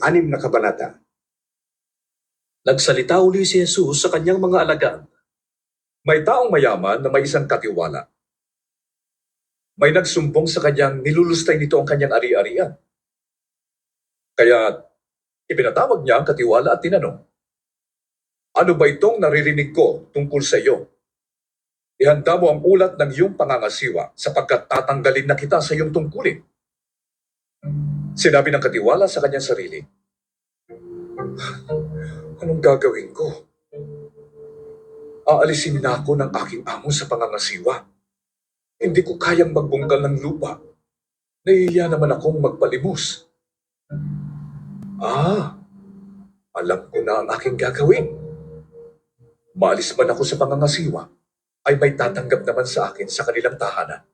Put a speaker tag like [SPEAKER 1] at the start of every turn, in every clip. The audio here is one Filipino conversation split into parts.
[SPEAKER 1] anim na kabanata.
[SPEAKER 2] Nagsalita uli si Jesus sa kanyang mga alagad.
[SPEAKER 1] May taong mayaman na may isang katiwala. May nagsumbong sa kanyang nilulustay nito ang kanyang ari-arian. Kaya ipinatawag niya ang katiwala at tinanong, Ano ba itong naririnig ko tungkol sa iyo? Ihanda mo ang ulat ng iyong pangangasiwa sapagkat tatanggalin na kita sa iyong tungkulin. Sinabi ng katiwala sa kanyang sarili, Anong gagawin ko? Aalisin na ako ng aking amo sa pangangasiwa. Hindi ko kayang magbungkal ng lupa. Nahihiya naman akong magpalimos. Ah, alam ko na ang aking gagawin. Maalis man ako sa pangangasiwa, ay may tatanggap naman sa akin sa kanilang tahanan.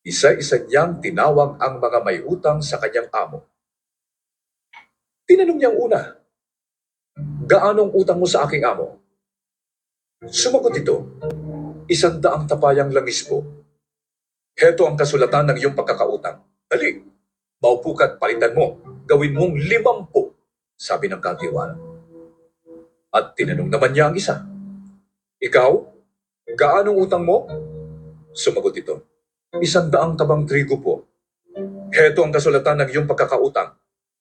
[SPEAKER 1] Isa-isa niyang tinawag ang mga may utang sa kanyang amo. Tinanong niyang una, Gaanong utang mo sa aking amo? Sumagot ito, isang daang tapayang langis po. Heto ang kasulatan ng iyong pagkakautang. Dali, maupo ka at palitan mo. Gawin mong limampu, sabi ng katiwala. At tinanong naman niya ang isa. Ikaw, gaanong utang mo? Sumagot ito, isang daang tabang trigo po. Heto ang kasulatan ng iyong pagkakautang.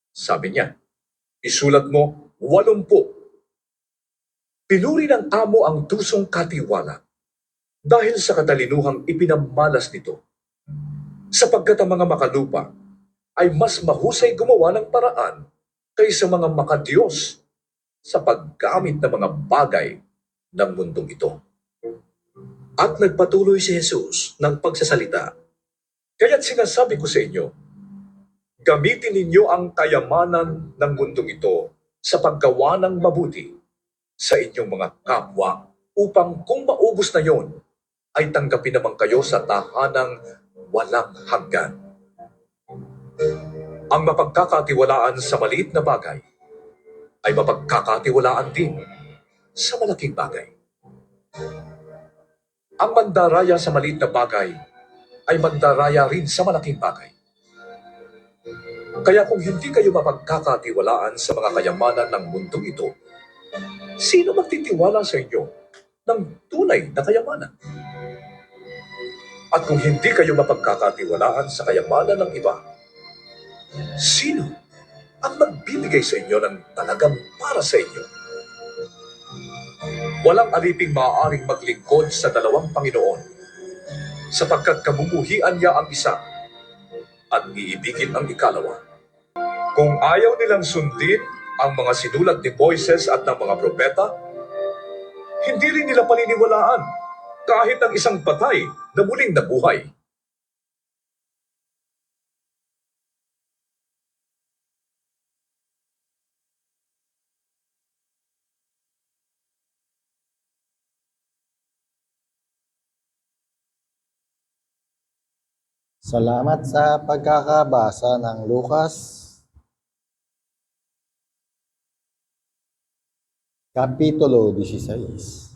[SPEAKER 1] Sabi niya, isulat mo walumpu. Pinuri ng amo ang tusong katiwala dahil sa katalinuhang ipinamalas nito. Sapagkat ang mga makalupa ay mas mahusay gumawa ng paraan kaysa mga makadiyos sa paggamit ng mga bagay ng mundong ito.
[SPEAKER 2] At nagpatuloy si Jesus ng pagsasalita.
[SPEAKER 1] Kaya't sinasabi ko sa inyo, gamitin ninyo ang kayamanan ng mundong ito sa paggawa ng mabuti sa inyong mga kapwa upang kung maubos na yon, ay tanggapin naman kayo sa tahanang walang hanggan. Ang mapagkakatiwalaan sa maliit na bagay ay mapagkakatiwalaan din sa malaking bagay. Ang mandaraya sa maliit na bagay ay mandaraya rin sa malaking bagay. Kaya kung hindi kayo mapagkakatiwalaan sa mga kayamanan ng mundong ito, sino magtitiwala sa inyo ng tunay na kayamanan? At kung hindi kayo mapagkakatiwalaan sa kayamanan ng iba, sino ang magbibigay sa inyo ng talagang para sa inyo? Walang aliping maaaring maglingkod sa dalawang Panginoon sapagkat kabumuhian niya ang isa at iibigin ang ikalawa. Kung ayaw nilang sundin ang mga sinulat ni Moises at ng mga propeta, hindi rin nila paniniwalaan kahit ang isang patay na muling nabuhay.
[SPEAKER 3] Salamat sa pagkakabasa ng Lucas. Kapitulo 16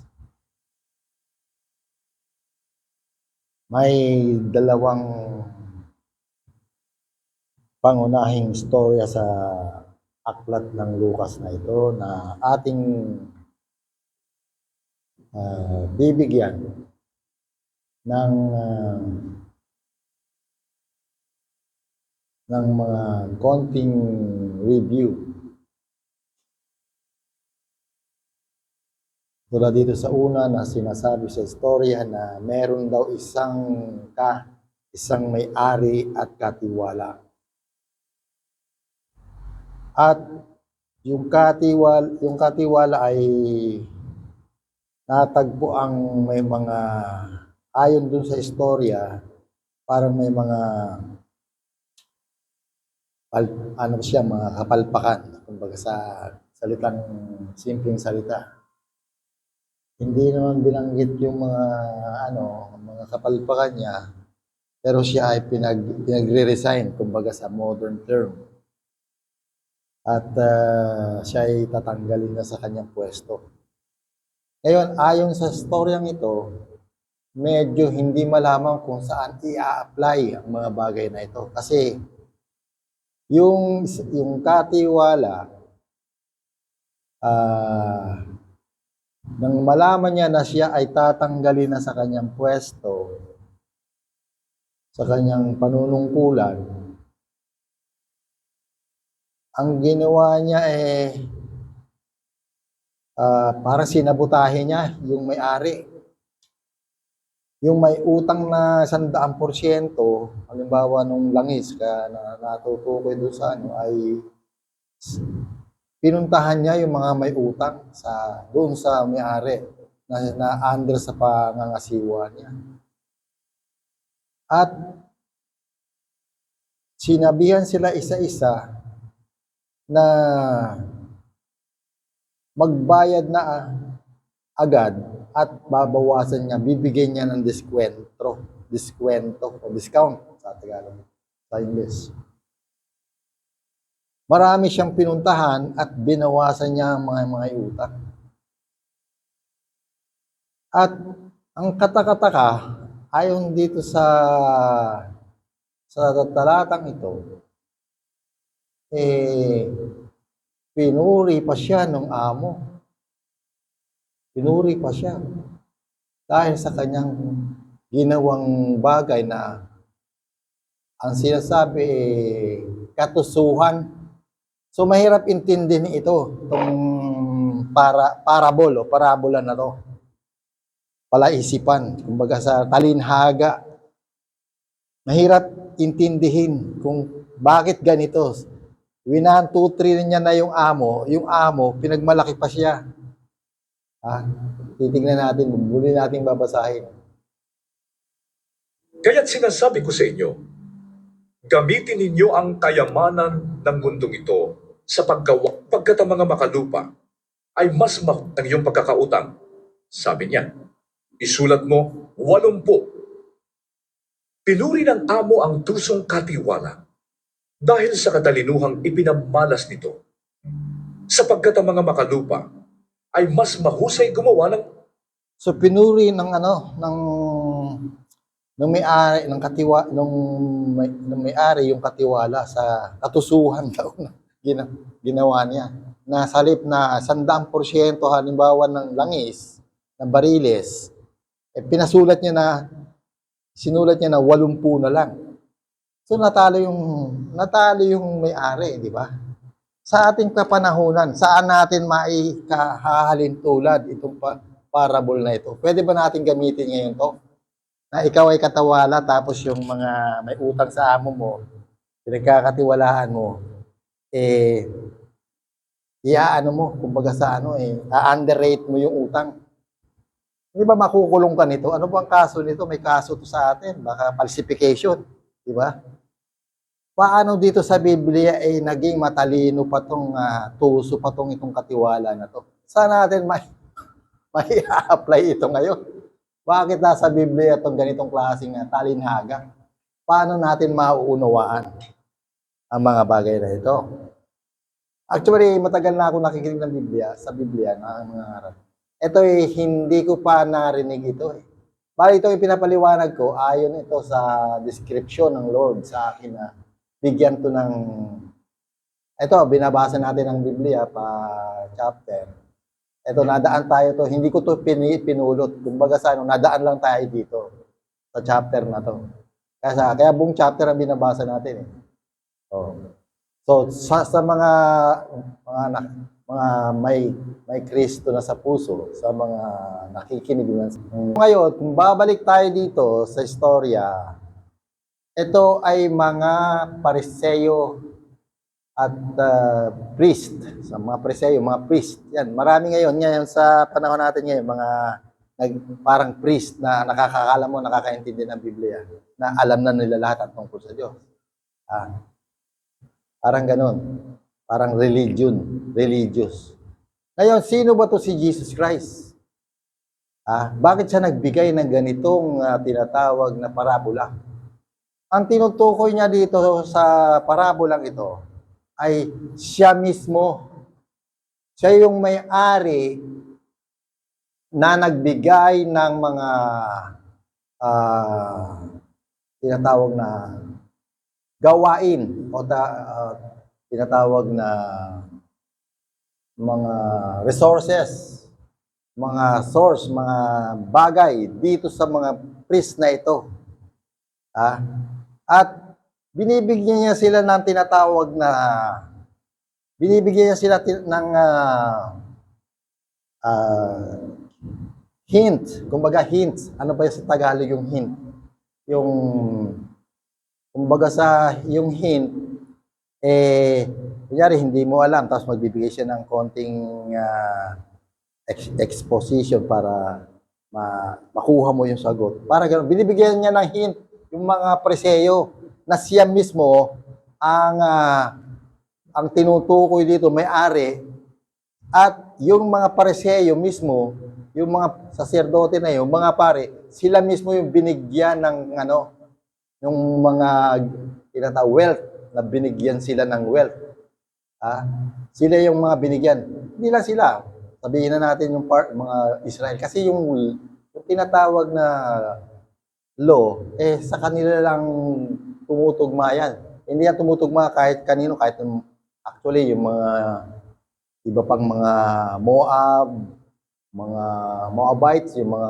[SPEAKER 3] May dalawang pangunahing istorya sa aklat ng Lucas na ito na ating ah, bibigyan ng ah, ng mga konting review. Tulad dito sa una na sinasabi sa istorya na meron daw isang ka, isang may-ari at katiwala. At yung katiwala, yung katiwala ay natagpo ang may mga ayon dun sa istorya, parang may mga pal, ano siya, mga kapalpakan, kumbaga sa salitang simpleng salita. Hindi naman binanggit yung mga ano, mga kapalpakan niya, pero siya ay pinag, pinagre-resign, kumbaga sa modern term. At ah, siya ay tatanggalin na sa kanyang pwesto. Ngayon, ayon sa storyang ito, medyo hindi malaman kung saan i-apply ang mga bagay na ito. Kasi Yung, yung katiwala, ah, nang malaman niya na siya ay tatanggalin na sa kanyang pwesto, sa kanyang panunungkulan, ang ginawa niya eh, ah, parang sinabutahe niya yung may-ari. Yung may utang na sandaang porsyento, halimbawa nung langis ka na natutukoy doon sa ano, ay pinuntahan niya yung mga may utang sa doon sa may-ari na, na under sa pangangasiwa niya. At sinabihan sila isa-isa na magbayad na ah, agad at babawasan niya, bibigyan niya ng diskwento, diskwento o discount sa Tagalog, sa English. Marami siyang pinuntahan at binawasan niya ang mga mga utang. At ang katakataka, ayon dito sa sa talatang ito, eh, pinuri pa siya ng amo. Pinuri pa siya. Dahil sa kanyang ginawang bagay na ang sinasabi eh, katusuhan. So mahirap intindihin ito, itong para, parable o parabola na to. Palaisipan, kumbaga sa talinhaga. Mahirap intindihin kung bakit ganito. Winahan 2-3 niya na yung amo, yung amo, pinagmalaki pa siya. Ah, titingnan natin, muli natin babasahin.
[SPEAKER 1] Kaya't sinasabi ko sa inyo, gamitin ninyo ang kayamanan ng mundong ito sa paggawa pagkat ang mga makalupa ay mas mahal ng iyong pagkakautang. Sabi niya, isulat mo, walumpu. Pinuri ng amo ang tusong katiwala dahil sa katalinuhang ipinamalas nito. Sapagkat ang mga makalupa ay mas mahusay gumawa ng
[SPEAKER 3] So pinuri ng ano, ng ng may-ari ng katiwa nung may, ng may-ari yung katiwala sa katusuhan daw na gina, ginawa niya. Na sa halip na 100% halimbawa ng langis, ng bariles, eh, pinasulat niya na sinulat niya na 80 na lang. So natalo yung natalo yung may-ari, di ba? Sa ating kapanahunan, saan natin maikahahalin tulad itong pa, parable na ito? Pwede ba natin gamitin ngayon to? Na ikaw ay katawala tapos yung mga may utang sa amo mo, pinagkakatiwalaan mo, eh, iaano mo, kumbaga sa ano eh, a-underrate mo yung utang. Di ba makukulong ka nito? Ano ba ang kaso nito? May kaso to sa atin, baka falsification, di ba? Paano dito sa Biblia ay naging matalino pa tong ah, tuso pa tong itong katiwala na to? Saan natin may may apply ito ngayon? Bakit nasa Biblia itong ganitong klaseng ah, talinhaga? Paano natin mauunawaan ang mga bagay na ito? Actually, matagal na ako nakikinig ng Biblia, sa Biblia, na mga aral. Ito eh, hindi ko pa narinig ito eh. Bali ito ipinapaliwanag ko, ayon ito sa description ng Lord sa akin na bigyan to ng ito, binabasa natin ang Biblia pa chapter. Ito, nadaan tayo to. Hindi ko to pini, pinulot. Kumbaga sa ano, nadaan lang tayo dito sa chapter na to. Kaya, kaya buong chapter ang binabasa natin eh. Oh. So, sa, sa mga mga anak, mga may may Kristo na sa puso, sa mga nakikinig na. Ngayon, kung babalik tayo dito sa istorya, ito ay mga pariseyo at uh, priest. Sa mga pariseyo, mga priest. Yan, marami ngayon, ngayon sa panahon natin ngayon, mga nag, parang priest na nakakakala mo, nakakaintindi ng Biblia, na alam na nila lahat ang tungkol sa Diyos. Ah, parang ganon. Parang religion, religious. Ngayon, sino ba to si Jesus Christ? Ah, bakit siya nagbigay ng ganitong ah, tinatawag na parabola? Ang tinutukoy niya dito sa parabolang ito ay siya mismo. Siya yung may-ari na nagbigay ng mga ah, tinatawag na gawain o ta, ah, tinatawag na mga resources, mga source, mga bagay dito sa mga priest na ito. Ah, at binibigyan niya sila ng tinatawag na binibigyan niya sila ng ah, ah, hint, kumbaga hint. Ano ba yung sa Tagalog yung hint? Yung kumbaga sa yung hint eh kunyari hindi mo alam tapos magbibigay siya ng konting ah, ex- exposition para ma- makuha mo yung sagot. Para ganun, binibigyan niya ng hint yung mga preseyo na siya mismo ang ah, ang tinutukoy dito may-ari at yung mga pariseyo mismo, yung mga saserdote na yun, mga pare, sila mismo yung binigyan ng ano, yung mga tinatawag wealth, na binigyan sila ng wealth. Ah, sila yung mga binigyan. Hindi lang sila. Sabihin na natin yung part, mga Israel. Kasi yung, yung tinatawag na law, eh sa kanila lang tumutugma yan. Hindi yan tumutugma kahit kanino, kahit actually yung mga iba pang mga Moab, mga Moabites, yung mga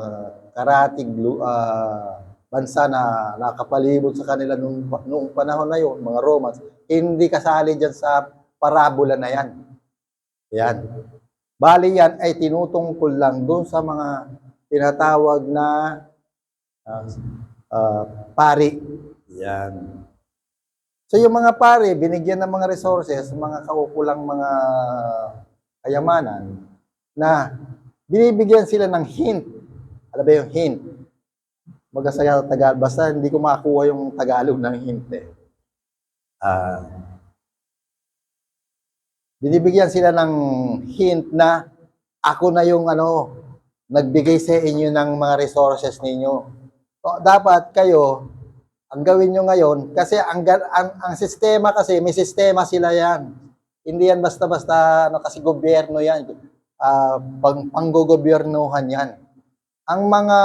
[SPEAKER 3] karatig ah, bansa na nakapalibot sa kanila nung, noong panahon na yun, mga Romans, hindi kasali dyan sa parabola na yan. Yan. Bali yan ay tinutungkol lang doon sa mga tinatawag na ah, ah, pari. Yan. So yung mga pare, binigyan ng mga resources, mga kaukulang mga kayamanan, na binibigyan sila ng hint. Alam ba yung hint? Magasaya sa Tagalog. Basta hindi ko makakuha yung Tagalog ng hint eh. Ah, binibigyan sila ng hint na ako na yung ano, nagbigay sa inyo ng mga resources ninyo. O, dapat kayo, ang gawin nyo ngayon, kasi ang, ang, ang sistema kasi, may sistema sila yan. Hindi yan basta-basta, ano, kasi gobyerno yan. Ah, pang, panggogobyernuhan yan. Ang mga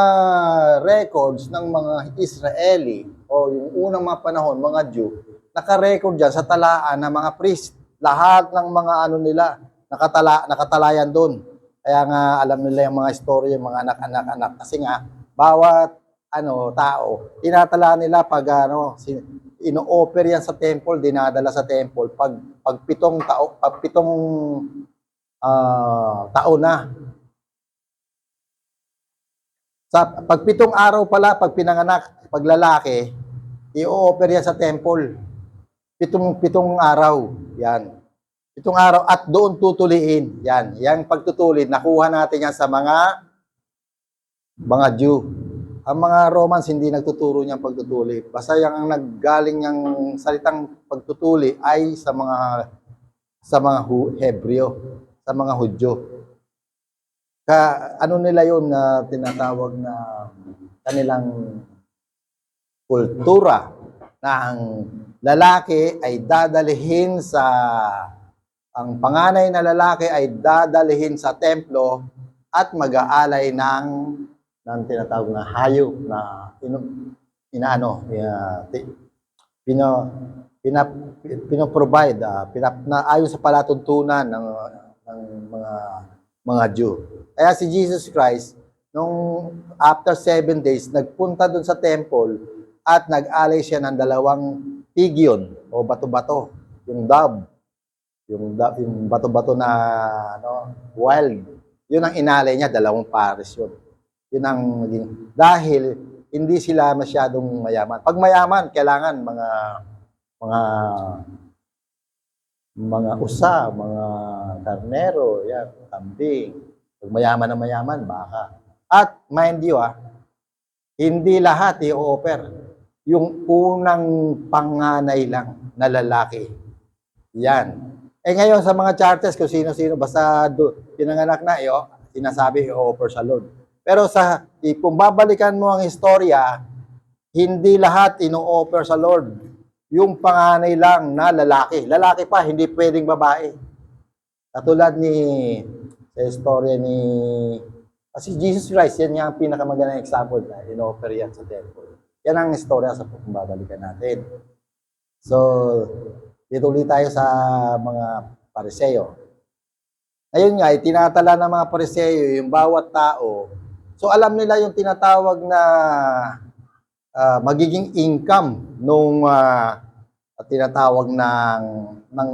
[SPEAKER 3] records ng mga Israeli, o yung unang mga panahon, mga Jew, naka-record dyan sa talaan ng mga priest. Lahat ng mga ano nila, nakatala, nakatalayan doon. Kaya nga alam nila yung mga story, yung mga anak-anak-anak. Kasi nga, bawat ano tao, tinatala nila pag ano, ino-offer yan sa temple, dinadala sa temple pag pag pitong tao, pag pitong ah, taon na. Sa pag pitong araw pala pag pinanganak, pag lalaki, i-offer yan sa temple. Pitong pitong araw, yan. Pitong araw at doon tutuliin. Yan, yang pagtutuli, nakuha natin yan sa mga mga Jew. Ang mga Romans hindi nagtuturo niyang pagtutuli. Basta yung ang naggaling niyang salitang pagtutuli ay sa mga sa mga Hebreo, sa mga Hudyo. Ka ano nila yun na tinatawag na kanilang kultura na ang lalaki ay dadalhin sa ang panganay na lalaki ay dadalhin sa templo at mag-aalay ng ng tinatawag na hayop na ino, inaano uh, pino pina, pino-provide ah, pinap, na ayon sa palatuntunan ng ng mga mga Jew. Kaya si Jesus Christ nung after seven days nagpunta doon sa temple at nag-alay siya ng dalawang tigyon o bato-bato, yung dove, yung, yung bato-bato na ano, wild. Yun ang inalay niya, dalawang pares yun. Yun ang naging, dahil hindi sila masyadong mayaman. Pag mayaman, kailangan mga mga mga usa, mga karnero, yan, kambing. Pag mayaman na mayaman, baka. At mind you, ah, hindi lahat i-offer. Yung unang panganay lang na lalaki. Yan. Eh ngayon sa mga charters, kung sino-sino, basta do, pinanganak na, iyo, sinasabi i-offer sa Lord. Pero sa, kung babalikan mo ang istorya, hindi lahat ino-offer sa Lord. Yung panganay lang na lalaki. Lalaki pa, hindi pwedeng babae. Katulad ni, sa istorya ni, kasi Jesus Christ, yan nga ang pinakamagandang example na in-offer yan sa temple. Yan ang istorya sa kung babalikan natin. So, dito ulit tayo sa mga pariseo. Ngayon nga, itinatala ng mga pariseo yung bawat tao. So, alam nila yung tinatawag na ah, magiging income nung ah, tinatawag ng ng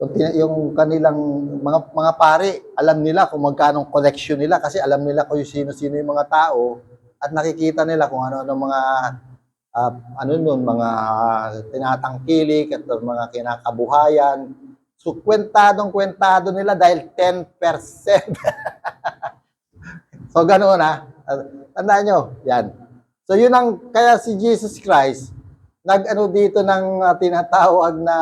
[SPEAKER 3] yung, yung kanilang mga mga pare, alam nila kung magkano collection nila kasi alam nila kung sino-sino yung mga tao at nakikita nila kung ano-ano mga ah, ano nun, mga tinatangkilik at mga kinakabuhayan. So, kwentadong kwentado nila dahil 10%. so, ganoon ha. Tandaan nyo, yan. So, yun ang, kaya si Jesus Christ, nag-ano dito ng ah, tinatawag na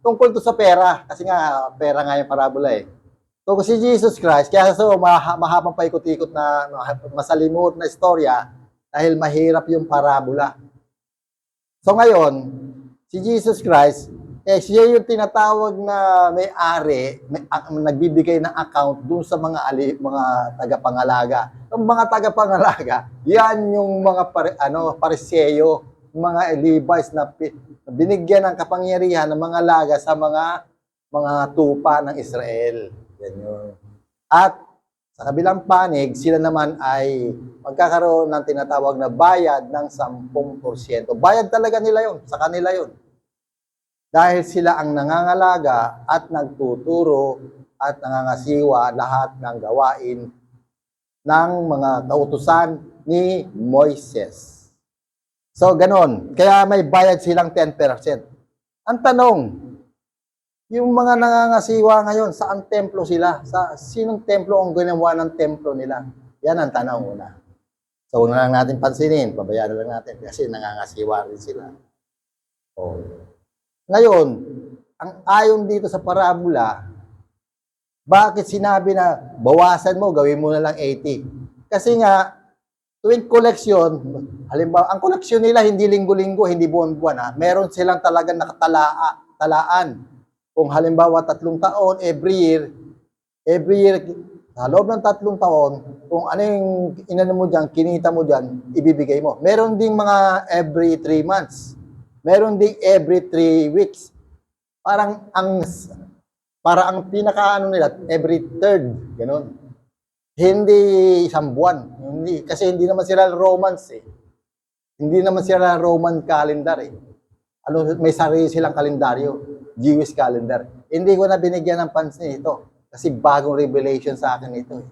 [SPEAKER 3] tungkol to sa pera. Kasi nga, pera nga yung parabola eh. So, si Jesus Christ, kaya so, maha, mahabang paikot-ikot na masalimuot na istorya dahil mahirap yung parabola. So, ngayon, si Jesus Christ, eh, siya yung tinatawag na may-ari, may, ak- nagbibigay ng account dun sa mga ali, mga tagapangalaga. Yung mga tagapangalaga, yan yung mga pare, ano, pariseyo, mga Levites na, na binigyan ng kapangyarihan ng mga laga sa mga mga tupa ng Israel. Yan yun. At sa kabilang panig, sila naman ay magkakaroon ng tinatawag na bayad ng 10%. Bayad talaga nila yun, sa kanila yun. Dahil sila ang nangangalaga at nagtuturo at nangangasiwa lahat ng gawain ng mga kautusan ni Moises. So, ganon. Kaya may bayad silang 10%. Ang tanong, yung mga nangangasiwa ngayon, saan templo sila? Sa sinong templo ang ginawa ng templo nila? Yan ang tanong una. So, huwag na lang natin pansinin, pabayaan lang natin kasi nangangasiwa rin sila. Oh. Ngayon, ang ayon dito sa parabola, bakit sinabi na bawasan mo, gawin mo na lang 80? Kasi nga, tuwing koleksyon, halimbawa, ang koleksyon nila hindi linggo-linggo, hindi buwan-buwan, ha? meron silang talagang nakatalaa, talaan. Kung halimbawa tatlong taon, every year, every year, sa loob ng tatlong taon, kung ano yung inano mo dyan, kinita mo dyan, ibibigay mo. Meron ding mga every three months. Meron ding every three weeks. Parang ang para ang pinakaano nila every third, ganun. Hindi isang buwan. Hindi kasi hindi naman sila Romans eh. Hindi naman sila Roman calendar eh. Ano may sarili silang kalendaryo, Jewish calendar. Hindi ko na binigyan ng pansin ito kasi bagong revelation sa akin ito eh.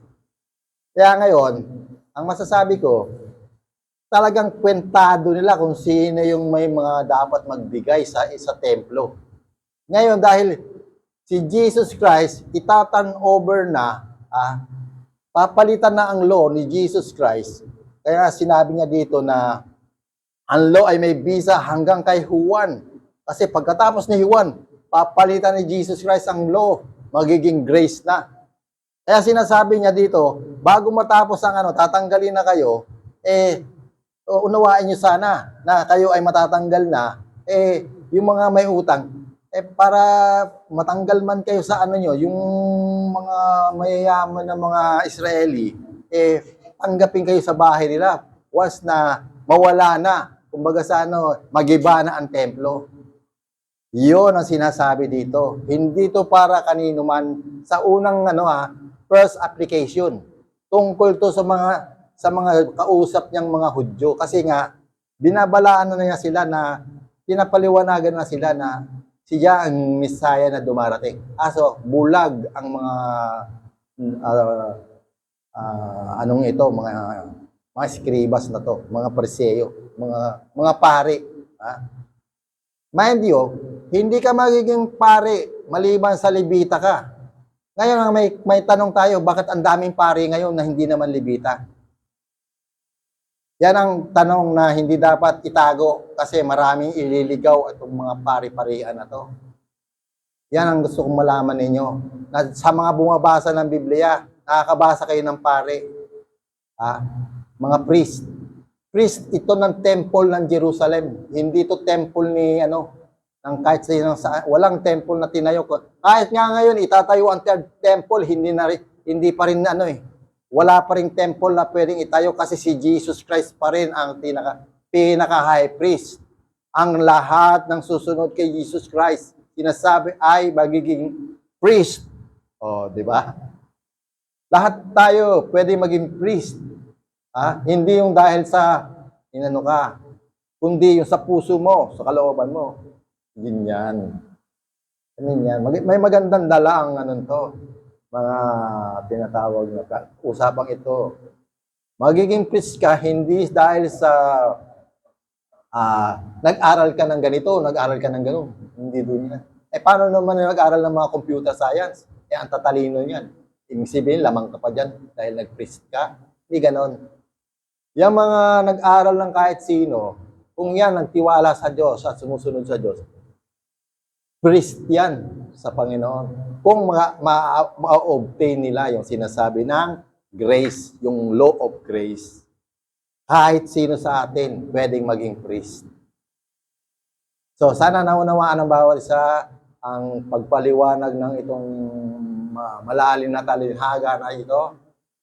[SPEAKER 3] Kaya ngayon, ang masasabi ko, talagang kwentado nila kung sino yung may mga dapat magbigay sa isa templo. Ngayon, dahil si Jesus Christ, itatan over na, ah, papalitan na ang law ni Jesus Christ. Kaya sinabi niya dito na ang law ay may visa hanggang kay Juan. Kasi pagkatapos ni Juan, papalitan ni Jesus Christ ang law, magiging grace na. Kaya sinasabi niya dito, bago matapos ang ano, tatanggalin na kayo, eh, o, unawain niyo sana na kayo ay matatanggal na, eh, yung mga may utang, eh, para matanggal man kayo sa ano nyo, yung mga mayayaman na mga Israeli, eh, tanggapin kayo sa bahay nila once na mawala na, kumbaga sa ano, magiba na ang templo. Yun ang sinasabi dito. Hindi to para kanino man sa unang ano ha, first application. Tungkol to sa mga sa mga kausap niyang mga Hudyo kasi nga binabalaan na niya sila na pinapaliwanagan na sila na siya ang Messiah na dumarating. Aso bulag ang mga ah, ah, anong ito, mga mga scribas na to, mga preseo, mga mga pare, ha? Mind you, hindi ka magiging pare maliban sa libita ka. Ngayon may may tanong tayo, bakit ang daming pare ngayon na hindi naman libita? Yan ang tanong na hindi dapat itago kasi maraming ililigaw itong mga pari-parian na to. Yan ang gusto kong malaman ninyo. Na sa mga bumabasa ng Biblia, nakakabasa kayo ng pare. Ha? Mga priest. Priest ito ng temple ng Jerusalem. Hindi to temple ni ano ng kahit sa walang temple na tinayo ko. Kahit nga ngayon itatayo ang third temple, hindi na hindi pa rin ano eh. Wala pa ring temple na pwedeng itayo kasi si Jesus Christ pa rin ang pinaka pinaka high priest. ang lahat ng susunod kay Jesus Christ, sinasabi ay magiging priest. O, di ba? Lahat tayo pwede maging priest. Ha? Hindi yung dahil sa inano ka, kundi yung sa puso mo, sa kalooban mo. Yun yan. Ganun yan. Mag- may magandang dala ang ano to, mga tinatawag na usapang ito. Magiging priest ka hindi dahil sa ah nag-aral ka ng ganito, nag-aral ka ng ganun. Hindi doon yan. Eh paano naman nag-aral ng mga computer science? Eh ang tatalino niyan. Ibig sabihin, lamang ka pa dyan dahil nag-priest ka. Hindi ganon. Yung mga nag-aral ng kahit sino, kung yan nagtiwala sa Diyos at sumusunod sa Diyos, priest yan sa Panginoon. Kung ma- ma- ma-obtain nila yung sinasabi ng grace, yung law of grace, kahit sino sa atin pwedeng maging priest. So, sana naunawaan ng bawat isa ang pagpaliwanag ng itong ma- malalim na talinhaga na ito.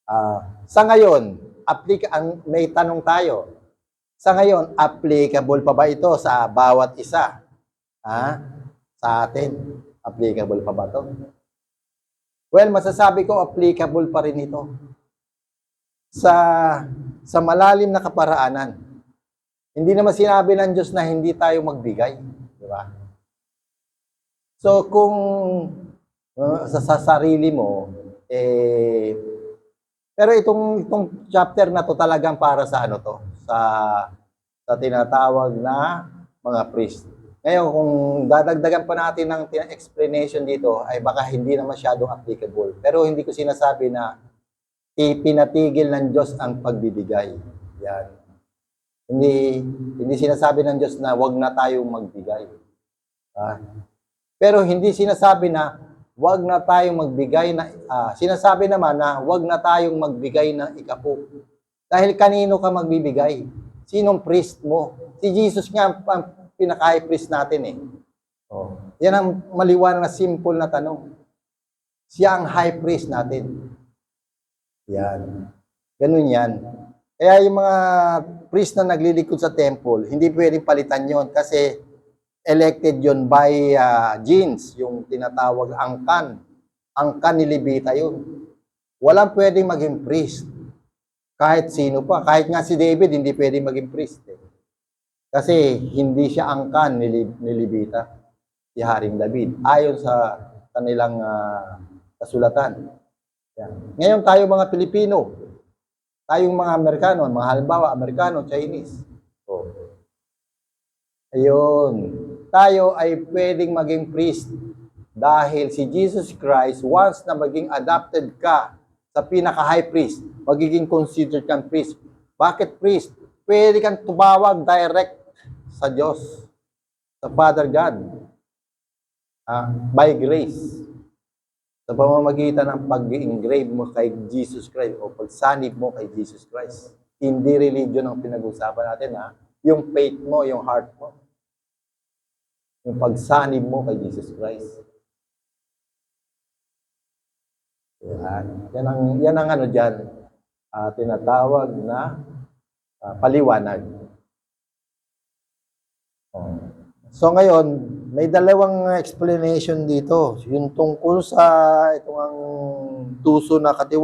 [SPEAKER 3] Ah, sa ngayon, aplika ang may tanong tayo. Sa ngayon, applicable pa ba ito sa bawat isa? Ha? Sa atin, applicable pa ba ito? Well, masasabi ko applicable pa rin ito. Sa sa malalim na kaparaanan. Hindi naman sinabi ng Diyos na hindi tayo magbigay, di ba? So kung uh, sa, sa sarili mo eh pero itong itong chapter na to talagang para sa ano to, sa sa tinatawag na mga priest. Ngayon, kung dadagdagan pa natin ng explanation dito, ay baka hindi na masyadong applicable. Pero hindi ko sinasabi na ipinatigil ng Diyos ang pagbibigay. Yan. Hindi hindi sinasabi ng Diyos na wag na tayong magbigay. Ah. Pero hindi sinasabi na wag na tayong magbigay na ah, sinasabi naman na wag na tayong magbigay ng ikapu. Dahil kanino ka magbibigay? Sinong priest mo? Si Jesus nga ang pinaka-high priest natin eh. Oh. Yan ang maliwanag na simple na tanong. Siya ang high priest natin. Yan. Ganun yan. Kaya yung mga priest na naglilikod sa temple, hindi pwedeng palitan yon kasi elected yon by ah, genes, yung tinatawag angkan. Angkan ni Levita yun. Walang pwedeng maging priest. Kahit sino pa. Kahit nga si David, hindi pwedeng maging priest. Eh. Kasi hindi siya angkan ni, ni si Haring David. Ayon sa kanilang ah, kasulatan. Yan. Ngayon tayo mga Pilipino, tayong mga Amerikano, mga halimbawa, Amerikano, Chinese. Oh. Ayun. Tayo ay pwedeng maging priest dahil si Jesus Christ, once na maging adopted ka sa pinaka-high priest, magiging considered kang priest. Bakit priest? Pwede kang tumawag direct sa Diyos, sa Father God, ah, by grace sa pamamagitan ng pag-engrave mo kay Jesus Christ o pagsanib mo kay Jesus Christ. Hindi religion ang pinag-usapan natin ha. Yung faith mo, yung heart mo. Yung pagsanib mo kay Jesus Christ. Yan. Yan ang, yan ang ano dyan, ah, tinatawag na ah, paliwanag. Oh. So ngayon, may dalawang explanation dito. Yung tungkol sa itong ang tuso na katiwa